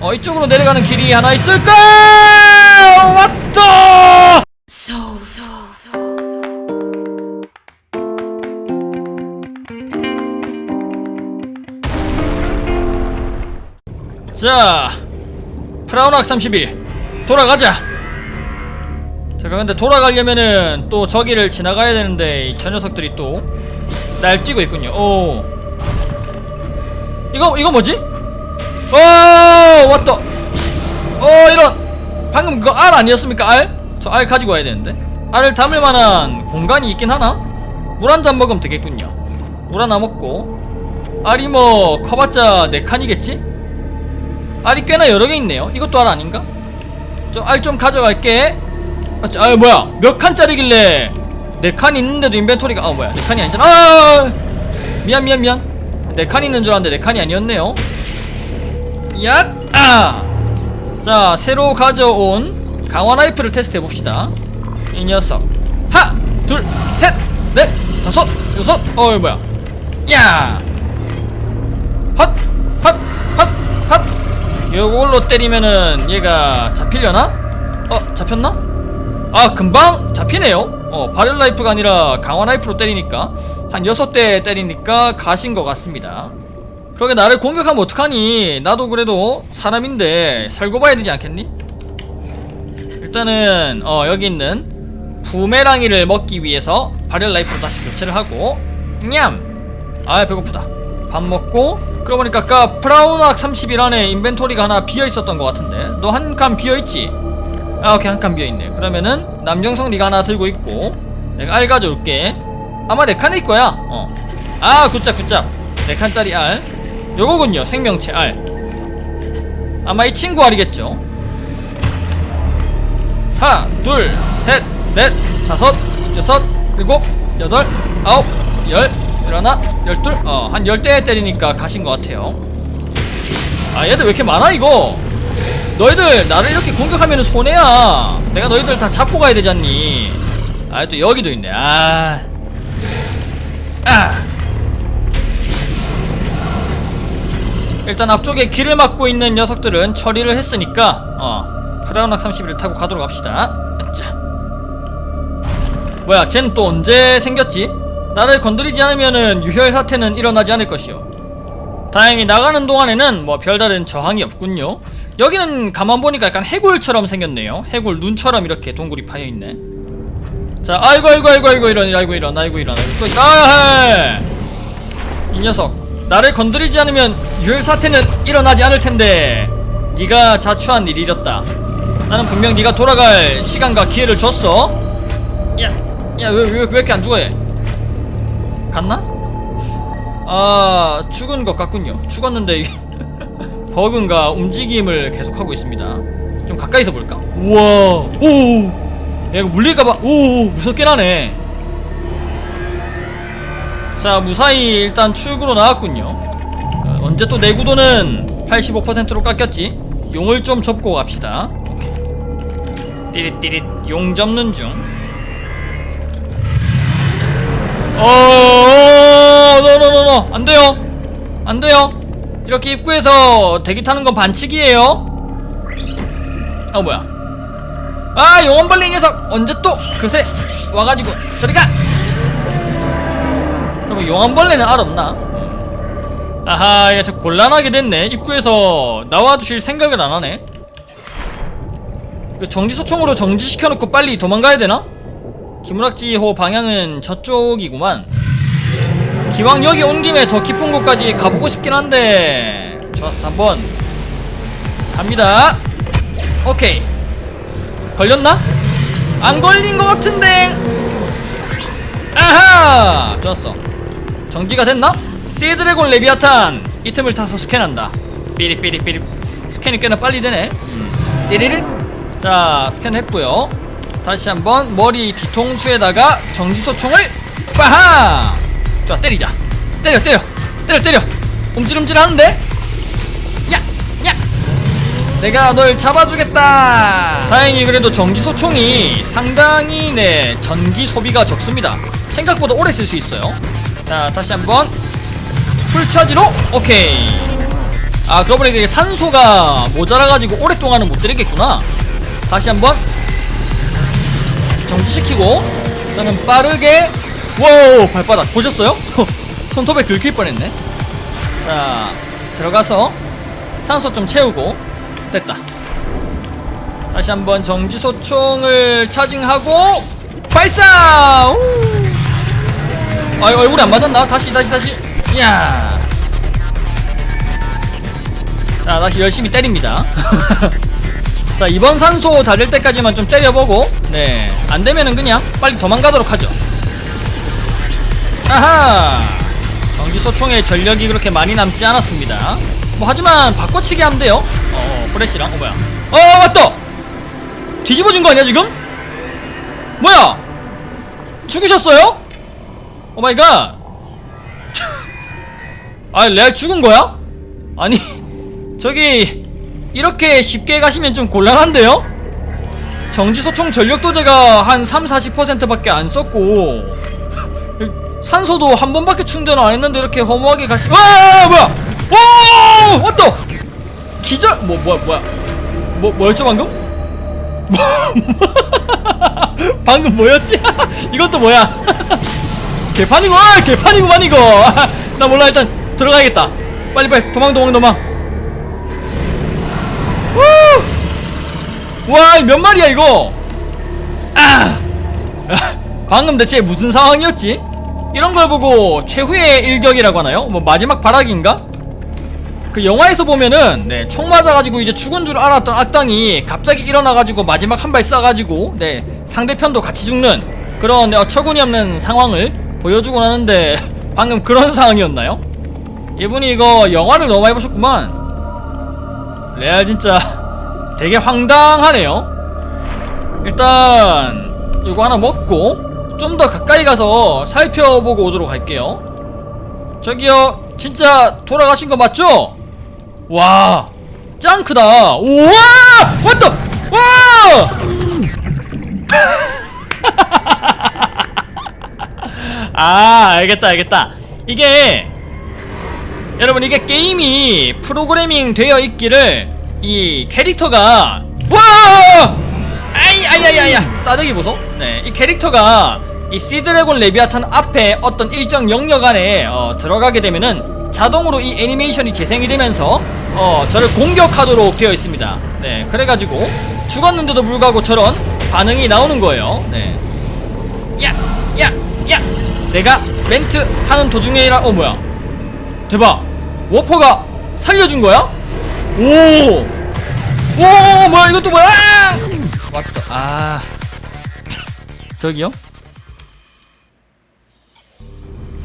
어 이쪽으로 내려가는 길이 하나 있을까? 왔다! 자, 프라운악 31 돌아가자. 제가 근데 돌아가려면은 또 저기를 지나가야 되는데 이저 녀석들이 또 날뛰고 있군요. 오, 이거 이거 뭐지? 어 왔다. 어 이런 방금 그거 알 아니었습니까 알? 저알 가지고 와야 되는데 알을 담을 만한 공간이 있긴 하나? 물 한 잔 먹으면 되겠군요. 물 하나 먹고 알이 뭐 커봤자 네 칸이겠지? 알이 꽤나 여러 개 있네요. 이것도 알 아닌가? 저알좀 가져갈게. 아, 뭐야? 몇 칸짜리길래 네칸 있는데도 인벤토리가 아 뭐야? 네 칸이 아니잖아. 아! 미안 미안 미안. 네칸 있는 줄 알았는데 네 칸이 아니었네요. 야! 아! 자, 새로 가져온 강화 라이프를 테스트 해 봅시다. 이 녀석. 하! 둘, 셋, 넷, 다섯, 여섯. 어, 이 뭐야? 야! 헛! 헛! 헛! 헛! 요걸로 때리면은 얘가 잡히려나? 어, 잡혔나? 아, 금방 잡히네요. 어, 바렐 라이프가 아니라 강화 라이프로 때리니까 한 여섯 대 때리니까 가신 것 같습니다. 그러게 나를 공격하면 어떡하니? 나도 그래도 사람인데 살고 봐야 되지 않겠니? 일단은 어 여기 있는 부메랑이를 먹기 위해서 바렐 라이프로 다시 교체를 하고 냠! 아 배고프다. 밥 먹고 그러고 보니까 아까 프라우낙 30일 안에 인벤토리가 하나 비어있었던 것 같은데. 너 한 칸 비어있지? 아 오케이. 한 칸 비어있네. 그러면은 남정성 네가 하나 들고 있고 내가 알 가져올게. 아마 내 칸일 거야. 어아 굿잡 굿잡. 네 칸짜리 알 요거군요 생명체 알 아마 이 친구 알이겠죠? 하나 둘셋넷 다섯 여섯 일곱 여덟 아홉 열 열하나 열둘? 어한 열대 때리니까 가신 것 같아요. 아 얘들 왜 이렇게 많아 이거? 너희들 나를 이렇게 공격하면 손해야. 내가 너희들 다 잡고 가야 되잖니. 아 또 여기도 있네. 아. 아. 일단 앞쪽에 길을 막고 있는 녀석들은 처리를 했으니까 어 프라운락 31을 타고 가도록 합시다. 자. 뭐야 쟤는 또 언제 생겼지? 나를 건드리지 않으면은 유혈 사태는 일어나지 않을 것이오. 다행히 나가는 동안에는 뭐 별다른 저항이 없군요. 여기는 가만 보니까 약간 해골처럼 생겼네요. 해골 눈처럼 이렇게 동굴이 파여있네. 자 아이고 아이고 아이고 아이고 이런 아이고 이런 아이고 이런 아이고 또 있다. 이 녀석 나를 건드리지 않으면 유혈 사태는 일어나지 않을 텐데. 네가 자초한 일이렸다. 나는 분명 네가 돌아갈 시간과 기회를 줬어. 야야왜왜 왜, 왜 이렇게 안 죽어 얘 갔나? 아 죽은 것 같군요. 죽었는데 버그인가 움직임을 계속하고 있습니다. 좀 가까이서 볼까? 우와 오 야, 이거 물릴까봐. 오 무섭긴 하네 자 무사히 일단 출구로 나왔군요. 어, 언제 또 내구도는 85%로 깎였지? 용을 좀 접고 갑시다. 띠릿띠릿 용 접는 중. 어, 노노노노 안 돼요. 안 돼요. 이렇게 입구에서 대기 타는 건 반칙이에요. 어 뭐야? 아 용원벌레 이 녀석! 언제 또 그새 와가지고 저리가! 그 럼 용원벌레는 알 없나? 아하 야저 곤란하게 됐네. 입구에서 나와주실 생각을 안 하네. 그 정지소총으로 정지시켜놓고 빨리 도망가야 되나? 기무락지호 방향은 저쪽이구만. 기왕 여기 온 김에 더 깊은 곳까지 가보고 싶긴 한데. 좋았어 한번. 갑니다. 오케이. 걸렸나? 안 걸린 것 같은데. 아하! 좋았어 정지가 됐나? 시드래곤 레비아탄! 이 틈을 타서 스캔한다. 삐리삐리삐리. 스캔이 꽤나 빨리 되네. 음. 띠리릭 자 스캔했고요. 다시 한번 머리 뒤통수에다가 정지소총을 빠하 좋아 때리자. 때려 때려. 때려 때려. 움찔움찔 하는데? 야 야. 내가 널 잡아주겠다. 다행히 그래도 정지소총이 상당히 네 전기 소비가 적습니다. 생각보다 오래 쓸 수 있어요 자 다시 한번. 풀차지로 오케이. 아 그러고 보니까 산소가 모자라가지고 오랫동안은 못 들이겠구나. 다시 한번. 정지시키고 저는 빠르게. 와우 발바닥. 보셨어요? 손톱에 긁힐 뻔했네. 자 들어가서 산소 좀 채우고. 됐다. 다시 한번 정지소총을 차징하고 발사! 우! 아 얼굴이 안 맞았나? 다시 다시 다시. 야. 자 다시 열심히 때립니다. 자 이번 산소 달릴 때까지만 좀 때려보고 네. 안되면은 그냥 빨리 도망가도록 하죠. 아하! 전기소총의 전력이 그렇게 많이 남지 않았습니다. 뭐 하지만 바꿔치기 하면 돼요. 어 프레시랑? 어 뭐야? 어 맞다! 뒤집어진 거 아니야 지금? 뭐야? 죽으셨어요? 오 마이 갓. 아 레알 죽은 거야? 아니 저기 이렇게 쉽게 가시면 좀 곤란한데요? 정지소 총 전력도 제가 한 3, 40%밖에 안 썼고 산소도 한 번밖에 충전을 안 했는데 이렇게 허무하게 가시 와 뭐야? 오 왔다 기절 뭐 뭐야 뭐야? 뭐 뭐였죠 방금? 방금 뭐였지? 이것도 뭐야 개판이고 아, 개판이구만 이거 나 몰라 일단 들어가야겠다. 빨리 빨리 도망 도망 도망. 와몇 마리야 이거? 아! 방금 대체 무슨 상황이었지? 이런 걸 보고 최후의 일격이라고 하나요? 뭐 마지막 발악인가? 그 영화에서 보면은 네, 총 맞아가지고 이제 죽은 줄 알았던 악당이 갑자기 일어나가지고 마지막 한 발 쏴가지고 네 상대편도 같이 죽는 그런 네, 어처구니 없는 상황을 보여주곤 하는데 방금 그런 상황이었나요? 이분이 이거 영화를 너무 많이 보셨구만 레알 진짜 되게 황당하네요 일단 이거 하나 먹고 좀 더 가까이 가서 살펴보고 오도록 할게요 저기요 진짜 돌아가신 거 맞죠? 와, 짱 크다. 우와! 왔다! 와! 아, 알겠다, 알겠다. 이게 여러분 이게 게임이 프로그래밍 되어 있기를 이 캐릭터가 와! 아이 아야야야 싸대기 보소. 네, 이 캐릭터가 이 시드래곤 레비아탄 앞에 어떤 일정 영역 안에 어, 들어가게 되면은 자동으로 이 애니메이션이 재생이 되면서 어 저를 공격하도록 되어 있습니다. 네, 그래가지고 죽었는데도 불구하고 저런 반응이 나오는 거예요. 네. 내가 멘트 하는 도중에라 어 뭐야? 대박. 워퍼가 살려준 거야? 오. 오, 뭐야 이것도 뭐야? 아! 왔다. 아. 저기요?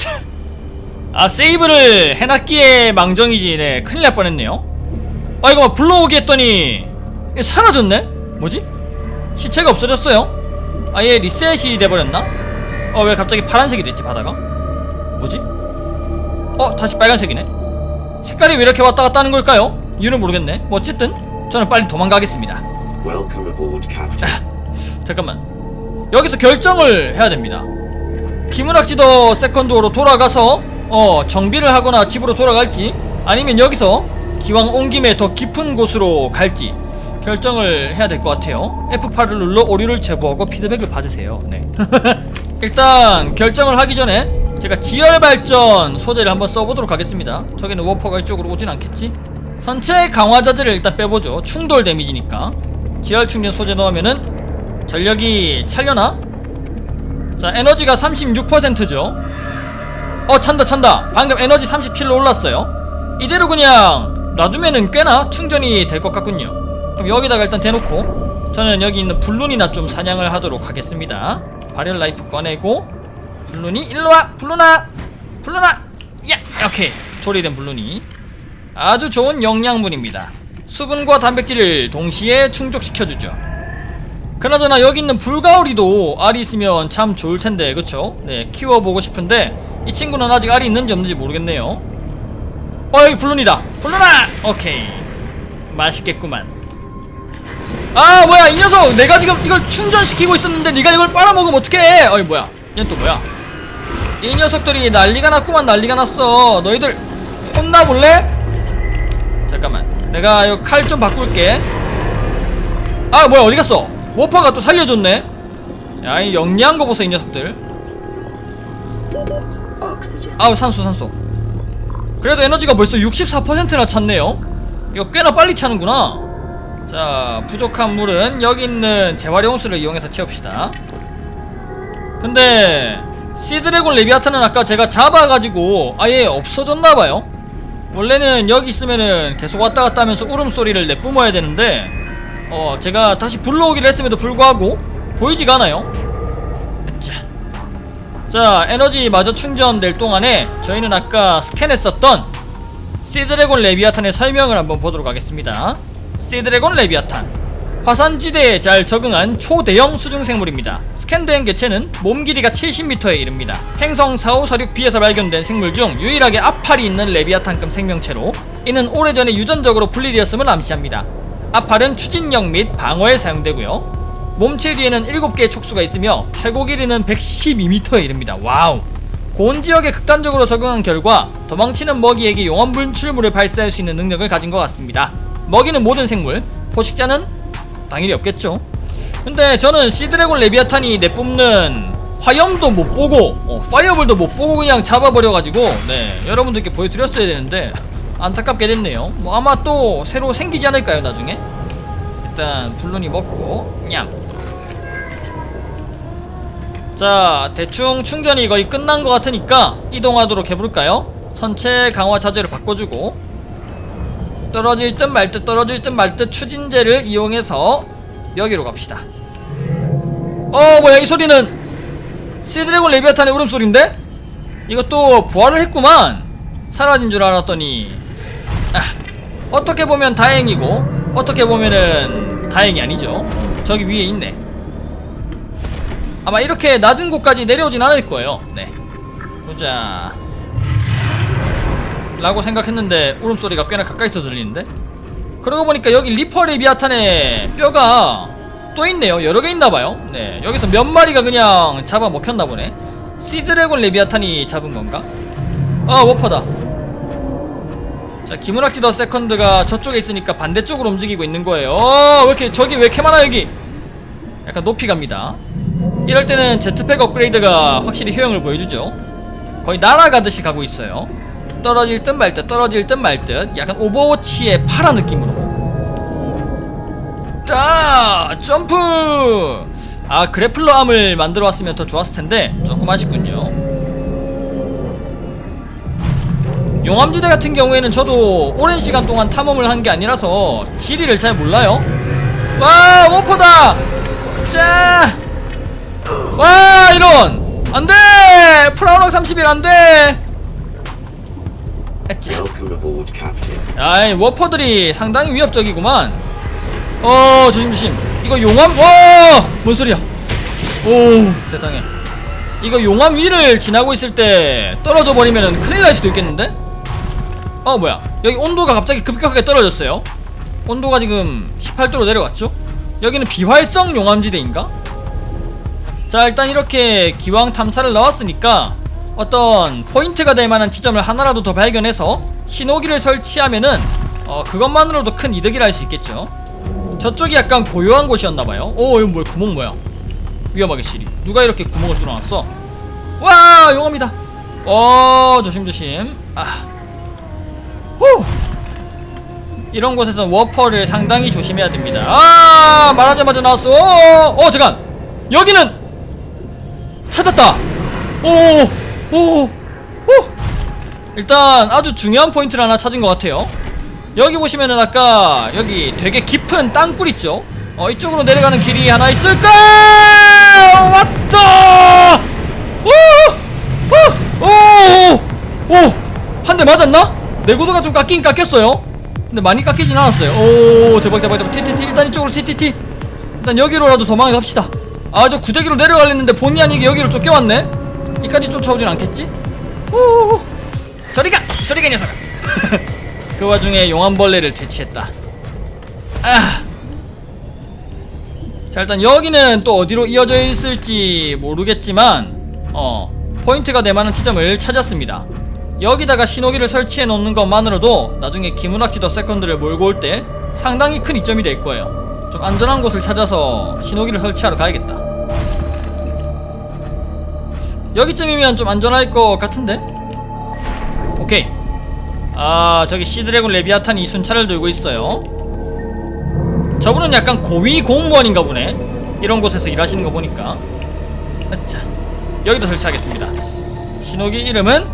아 세이브를 해놨기에 망정이지 네 큰일 날 뻔했네요 아 이거 막 불러오게 했더니 사라졌네? 뭐지? 시체가 없어졌어요 아예 리셋이 돼버렸나? 어 왜 갑자기 파란색이 됐지 바다가? 뭐지? 어 다시 빨간색이네 색깔이 왜 이렇게 왔다 갔다 하는 걸까요? 이유는 모르겠네 뭐 어쨌든 저는 빨리 도망가겠습니다 Captain. 잠깐만 여기서 결정을 해야 됩니다 김은학지더 세컨드로 돌아가서 어 정비를 하거나 집으로 돌아갈지 아니면 여기서 기왕 온 김에 더 깊은 곳으로 갈지 결정을 해야 될 것 같아요 F8을 눌러 오류를 제보하고 피드백을 받으세요 네 일단 결정을 하기 전에 제가 지열 발전 소재를 한번 써보도록 하겠습니다. 저기는 워퍼가 이쪽으로 오진 않겠지? 선체 강화 자재를 일단 빼보죠. 충돌 데미지니까. 지열 충전 소재 넣으면은 전력이 찰려나? 자 에너지가 36%죠. 어 찬다 찬다. 방금 에너지 37로 올랐어요. 이대로 그냥 놔두면은 꽤나 충전이 될 것 같군요. 그럼 여기다가 일단 대놓고 저는 여기 있는 블룬이나 좀 사냥을 하도록 하겠습니다 발열 라이프 꺼내고 블룬이 일로와! 블룬아 블룬아 야! 오케이. 조리된 블룬이 아주 좋은 영양분입니다. 수분과 단백질을 동시에 충족시켜주죠. 그나저나 여기 있는 불가오리도 알이 있으면 참 좋을 텐데 그쵸? 네 키워보고 싶은데 이 친구는 아직 알이 있는지 없는지 모르겠네요. 어 여기 블룬이다! 블룬아 오케이. 맛있겠구만 아 뭐야 이 녀석. 내가 지금 이걸 충전시키고 있었는데 네가 이걸 빨아먹으면 어떡해? 어이 뭐야. 얘는 또 뭐야? 이 녀석들이 난리가 났구만 난리가 났어. 너희들 혼나볼래? 잠깐만. 내가 이거 칼좀 바꿀게. 아 뭐야 어디 갔어? 워퍼가 또 살려줬네. 야이 영리한 거 보소 이 녀석들. 아우 산소 산소. 그래도 에너지가 벌써 64%나 찼네요. 이거 꽤나 빨리 차는구나 자 부족한 물은 여기 있는 재활용수를 이용해서 채웁시다. 근데 시드래곤 레비아탄은 아까 제가 잡아가지고 아예 없어졌나봐요. 원래는 여기 있으면은 계속 왔다 갔다 하면서 울음소리를 내뿜어야 되는데 어 제가 다시 불러오기를 했음에도 불구하고 보이지가 않아요. 자, 자 에너지 마저 충전될 동안에 저희는 아까 스캔했었던 시드래곤 레비아탄의 설명을 한번 보도록 하겠습니다 시드래곤 레비아탄 화산지대에 잘 적응한 초대형 수중생물입니다. 스캔된 개체는 몸 길이가 70m에 이릅니다. 행성 4546b에서 발견된 생물 중 유일하게 앞팔이 있는 레비아탄급 생명체로 이는 오래전에 유전적으로 분리되었음을 암시합니다. 앞팔은 추진력 및 방어에 사용되고요. 몸체 뒤에는 7개의 촉수가 있으며 최고 길이는 112m에 이릅니다. 와우! 고온 지역에 극단적으로 적응한 결과 도망치는 먹이에게 용암 분출물을 발사할 수 있는 능력을 가진 것 같습니다. 먹이는 모든 생물, 포식자는 당연히 없겠죠. 근데 저는 시드래곤 레비아탄이 내뿜는 화염도 못 보고 어, 파이어볼도 못 보고 그냥 잡아버려가지고 네 여러분들께 보여드렸어야 되는데 안타깝게 됐네요. 뭐 아마 또 새로 생기지 않을까요 나중에? 일단 블루니 먹고 냠. 자 대충 충전이 거의 끝난 것 같으니까 이동하도록 해볼까요? 선체 강화 자재를 바꿔주고 떨어질 듯 말 듯 떨어질 듯 말 듯 추진제를 이용해서 여기로 갑시다. 어 뭐야 이 소리는 시드래곤 레비아탄의 울음소리인데? 이것도 부활을 했구만. 사라진 줄 알았더니. 아, 어떻게 보면 다행이고 어떻게 보면은 다행이 아니죠. 저기 위에 있네. 아마 이렇게 낮은 곳까지 내려오진 않을 거예요. 네. 보자 라고 생각했는데 울음소리가 꽤나 가까이서 들리는데? 그러고 보니까 여기 리퍼 레비아탄의 뼈가 또 있네요. 여러 개 있나봐요. 네 여기서 몇 마리가 그냥 잡아 먹혔나 보네. 시드래곤 레비아탄이 잡은 건가? 아 워퍼다. 자 기문학지 더 세컨드가 저쪽에 있으니까 반대쪽으로 움직이고 있는 거예요. 어, 왜 이렇게 저기 왜 이렇게 많아 여기? 약간 높이 갑니다. 이럴 때는 제트팩 업그레이드가 확실히 효용을 보여주죠. 거의 날아가듯이 가고 있어요 떨어질 듯 말 듯 떨어질 듯 말 듯 약간 오버워치의 파라 느낌으로. 자 점프! 아 그래플러 암을 만들어 왔으면 더 좋았을 텐데 조금 아쉽군요. 용암지대 같은 경우에는 저도 오랜 시간 동안 탐험을 한 게 아니라서 지리를 잘 몰라요. 와 워퍼다! 자! 와 이런! 안돼! 프라우럭 31 안돼 아이 워퍼들이 상당히 위협적이구만. 어 조심 조심. 이거 용암 와뭔 소리야? 오 세상에. 이거 용암 위를 지나고 있을 때 떨어져 버리면 큰일 날 수도 있겠는데? 어 뭐야. 여기 온도가 갑자기 급격하게 떨어졌어요. 온도가 지금 18도로 내려갔죠? 여기는 비활성 용암지대인가? 자 일단 이렇게 기왕 탐사를 나왔으니까 어떤 포인트가 될 만한 지점을 하나라도 더 발견해서 신호기를 설치하면은 어 그것만으로도 큰 이득이라 할 수 있겠죠. 저쪽이 약간 고요한 곳이었나봐요. 오 이거 뭐야? 구멍 뭐야? 위험하게 시리. 누가 이렇게 구멍을 뚫어놨어? 와 용암이다. 어 조심조심. 아. 후! 이런 곳에서 워퍼를 상당히 조심해야 됩니다. 아 말하자마자 나왔어. 어, 어 잠깐. 여기는 찾았다. 오 오 오. 일단 아주 중요한 포인트를 하나 찾은 것 같아요. 여기 보시면은 아까 여기 되게 깊은 땅굴 있죠? 어 이쪽으로 내려가는 길이 하나 있을까? 왔다! 오 오오한 대 맞았나? 내구도가 좀 깎긴 깎였어요. 근데 많이 깎이진 않았어요. 오 대박 대박 대박. 티티티 일단 이쪽으로 티티티. 일단 여기로라도 도망을 갑시다. 아 저 구데기로 내려가려는데 본의 아니게 여기로 쫓겨왔네 이까지 쫓아오진 않겠지 오 저리가 저리가 이 녀석아 그 와중에 용암벌레를 퇴치했다 아. 자 일단 여기는 또 어디로 이어져 있을지 모르겠지만 어 포인트가 될 만한 지점을 찾았습니다 여기다가 신호기를 설치해 놓는 것만으로도 나중에 기문학지더 세컨드를 몰고 올 때 상당히 큰 이점이 될 거예요. 좀 안전한 곳을 찾아서 신호기를 설치하러 가야겠다. 여기쯤이면 좀 안전할 것 같은데? 오케이. 아, 저기 시드래곤 레비아탄이 순찰을 들고 있어요. 저분은 약간 고위 공무원인가 보네. 이런 곳에서 일하시는 거 보니까. 자, 여기도 설치하겠습니다. 신호기 이름은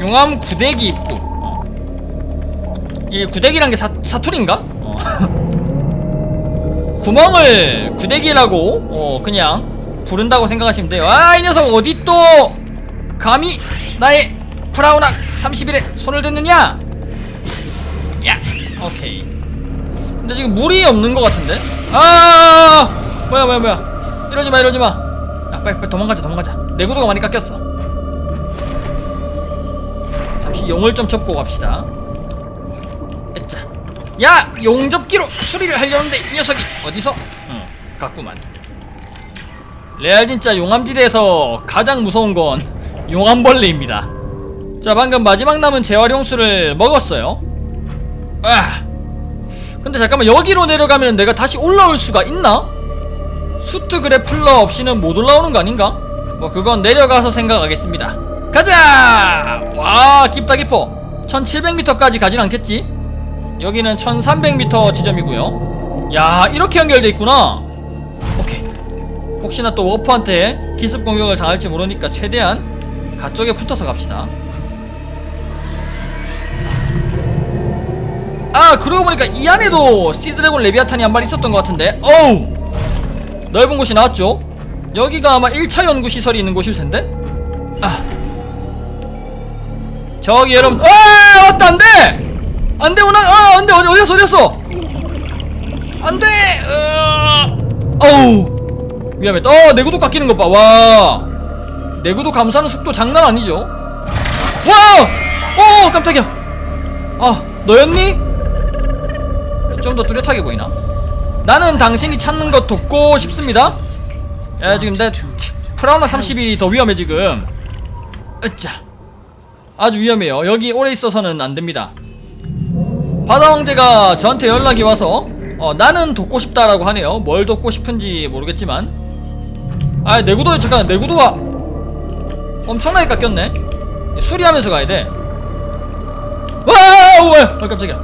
용암 구대기 입구. 어. 이 구대기란 게 사, 사투리인가? 어. 구멍을 구대기라고 어, 그냥 부른다고 생각하시면 돼요. 아, 이 녀석 어디 또 감히 나의 프라우낙 31에 손을 댔느냐? 야, 오케이. 근데 지금 물이 없는 것 같은데? 아, 뭐야, 뭐야, 뭐야. 이러지 마, 이러지 마. 야, 빨리, 빨리 도망가자, 도망가자. 내 구도가 많이 깎였어. 잠시 용을 좀 접고 갑시다. 야, 용접기로 수리를 하려는데 이 녀석이 어디서? 응, 갔구만. 레알 진짜 용암지대에서 가장 무서운 건 용암벌레입니다. 자, 방금 마지막 남은 재활용수를 먹었어요. 아. 근데 잠깐만 여기로 내려가면 내가 다시 올라올 수가 있나? 수트 그래플러 없이는 못 올라오는 거 아닌가? 뭐 그건 내려가서 생각하겠습니다. 가자! 와 깊다 깊어. 1700m까지 가진 않겠지? 여기는 1300m 지점이고요. 야 이렇게 연결돼 있구나. 혹시나 또 워프한테 기습 공격을 당할지 모르니까 최대한 가쪽에 붙어서 갑시다. 아 그러고 보니까 이 안에도 시드래곤 레비아탄이 한 마리 있었던 것 같은데. 어우! 넓은 곳이 나왔죠? 여기가 아마 1차 연구시설이 있는 곳일 텐데? 아. 저기 여러분 아 왔다 안돼! 안돼 오나 아 안돼 어디 어디였어 어디였어? 안돼! 어우 위험했다 어 내구도 깎이는 것봐와 내구도 감사하는 속도 장난 아니죠 와어 깜짝이야 아 너였니? 좀 더 뚜렷하게 보이나? 나는 당신이 찾는 것 돕고 싶습니다. 야 지금 내 프라우나 31이 더 위험해 지금. 으짜. 아주 위험해요. 여기 오래 있어서는 안 됩니다. 바다 왕제가 저한테 연락이 와서 어, 나는 돕고 싶다라고 하네요. 뭘 돕고 싶은지 모르겠지만. 아 내구도 잠깐 내구도가 엄청나게 깎였네. 수리하면서 가야 돼. 와, 뭐야? 아, 깜짝이야.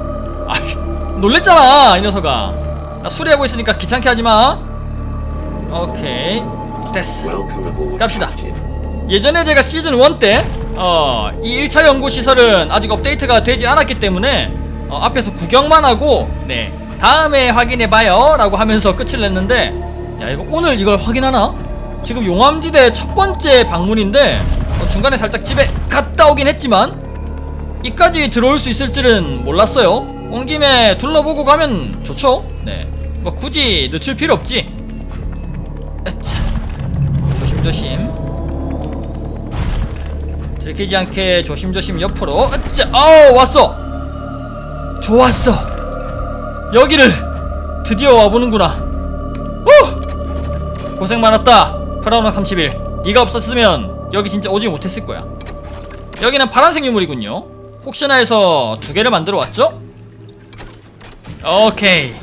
아, 놀랬잖아, 이 녀석아. 나 수리하고 있으니까 귀찮게 하지 마. 오케이, 됐어. 갑시다. 예전에 제가 시즌 1 때, 어, 이 1차 연구 시설은 아직 업데이트가 되지 않았기 때문에, 어, 앞에서 구경만 하고, 네, 다음에 확인해봐요. 라고 하면서 끝을 냈는데, 야, 이거 오늘 이걸 확인하나? 지금 용암지대 첫 번째 방문인데, 어, 중간에 살짝 집에 갔다 오긴 했지만, 이까지 들어올 수 있을 줄은 몰랐어요. 온 김에 둘러보고 가면 좋죠? 네. 뭐 굳이 늦출 필요 없지. 으차. 조심조심. 들키지 않게 조심조심 옆으로. 으짜. 아우 왔어. 좋았어. 여기를 드디어 와보는구나. 후! 고생 많았다. 프라우나 31. 네가 없었으면 여기 진짜 오지 못했을 거야. 여기는 파란색 유물이군요. 혹시나 해서 두 개를 만들어 왔죠? 오케이.